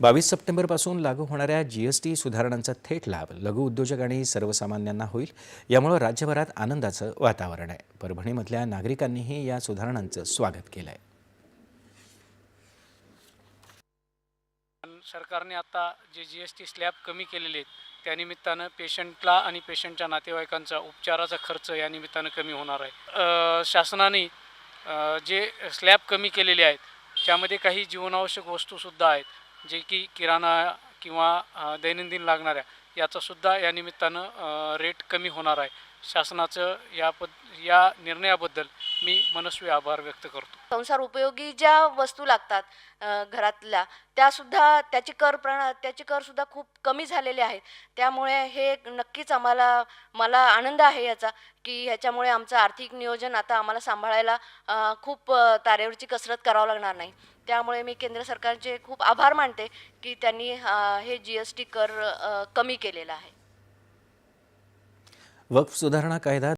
बावीस सप्टेंबरपासून लागू होणाऱ्या जीएसटी सुधारणांचा थेट लाभ लघु उद्योजक आणि सर्वसामान्यांना होईल यामुळे राज्यभरात आनंदाचं वातावरण आहे. परभणीमधल्या नागरिकांनीही या सुधारणांचं स्वागत केलं आहे सरकारने आता जे जी एस टी स्लॅब कमी केलेले आहेत त्यानिमित्तानं पेशंटला आणि पेशंटच्या नातेवाईकांचा उपचाराचा खर्च या निमित्तानं कमी होणार आहे. शासनाने जे स्लॅब कमी केलेले आहेत त्यामध्ये काही जीवनावश्यक वस्तूसुद्धा आहेत जे की किराणा किंवा दैनंदिन लागणाऱ्या याचासुद्धा या निमित्तानं रेट कमी होणार आहे. शासनाचं या पद या निर्णयाबद्दल मी मनस्वी आभार व्यक्त करतो. संसार उपयोगी ज्या वस्तू लागतात घरातल्या त्यासुद्धा त्याची कर प्रणा त्याचे करसुद्धा खूप कमी झालेले आहेत त्यामुळे हे नक्कीच आम्हाला मला आनंद आहे याचा की ह्याच्यामुळे आमचं आर्थिक नियोजन आता आम्हाला सांभाळायला खूप तारेवरची कसरत करावं लागणार नाही. त्यामुळे मी केंद्र सरकारचे खूप आभार मानते की त्यांनी हे जी एस टी कर कमी केलेला आहे. वक्फ सुधारणा कायदा